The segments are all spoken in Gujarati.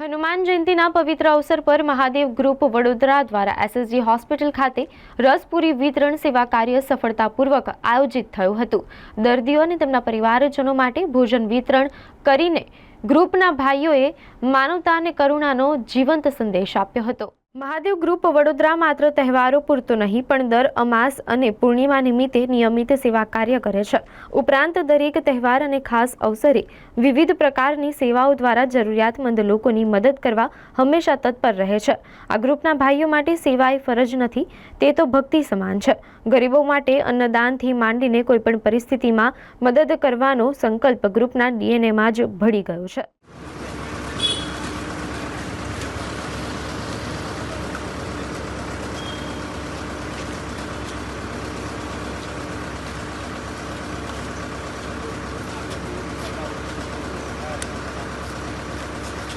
હનુમાન જયંતિના પવિત્ર અવસર પર મહાદેવ ગ્રુપ વડોદરા દ્વારા એસએસજી હોસ્પિટલ ખાતે રસપુરી વિતરણ સેવા કાર્ય સફળતાપૂર્વક આયોજિત થયું હતું. દર્દીઓ અને તેમના પરિવારજનો માટે ભોજન વિતરણ કરીને ગ્રુપના ભાઈઓએ માનવતા અને કરુણાનો જીવંત સંદેશ આપ્યો હતો. મહાદેવ ગ્રુપ વડોદરા માત્ર તહેવારો પૂરતો નહીં, પણ દર અમાસ અને પૂર્ણિમા નિમિત્તે નિયમિત સેવા કાર્ય કરે છે. ઉપરાંત દરેક તહેવાર અને ખાસ અવસરે વિવિધ પ્રકારની સેવાઓ દ્વારા જરૂરિયાતમંદ લોકોની મદદ કરવા હંમેશા તત્પર રહે છે. આ ગ્રુપના ભાઈઓ માટે સેવા એ ફરજ નથી, તે તો ભક્તિ સમાન છે. ગરીબો માટે અન્નદાનથી માંડીને કોઈપણ પરિસ્થિતિમાં મદદ કરવાનો સંકલ્પ ગ્રુપના ડીએનએમાં જ ભળી ગયો છે.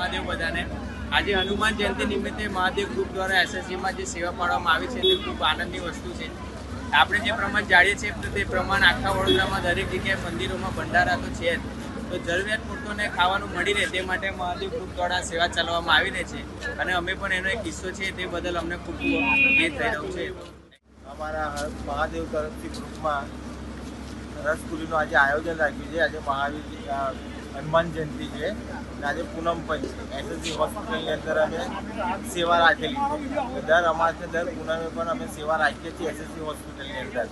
મહાદેવ બધાને. આજે હનુમાન જયંતિ નિમિત્તે મહાદેવ ગ્રુપ દ્વારા એસએસજીમાં જે સેવા પાડવામાં આવી છે તે ખૂબ આનંદની વસ્તુ છે. આપણે જે પ્રમાણ જાણીએ છીએ તો તે પ્રમાણ આખા વડોદરામાં દરેક જગ્યાએ મંદિરોમાં ભંડારા તો છે જ. તો જરૂરિયાત પૂરતોને ખાવાનું મળી રહે તે માટે મહાદેવ ગ્રુપ દ્વારા સેવા ચલાવવામાં આવી રહી છે. અને અમે પણ એનો એક કિસ્સો છે તે બદલ અમને ખૂબ એ થઈ રહ્યું છે. અમારા મહાદેવ તરફથી ગ્રુપમાં રસપુરીનું આજે આયોજન રાખ્યું છે. આજે મહાવીર હનુમાન જયંતિ છે. અને આજે પૂનમ પણ છે. એસએસસી હોસ્પિટલની અંદર અમે સેવા રાખેલી છે. દર અમાસે દર પૂનમે પણ અમે સેવા રાખીએ છીએ એસએસસી હોસ્પિટલની અંદર.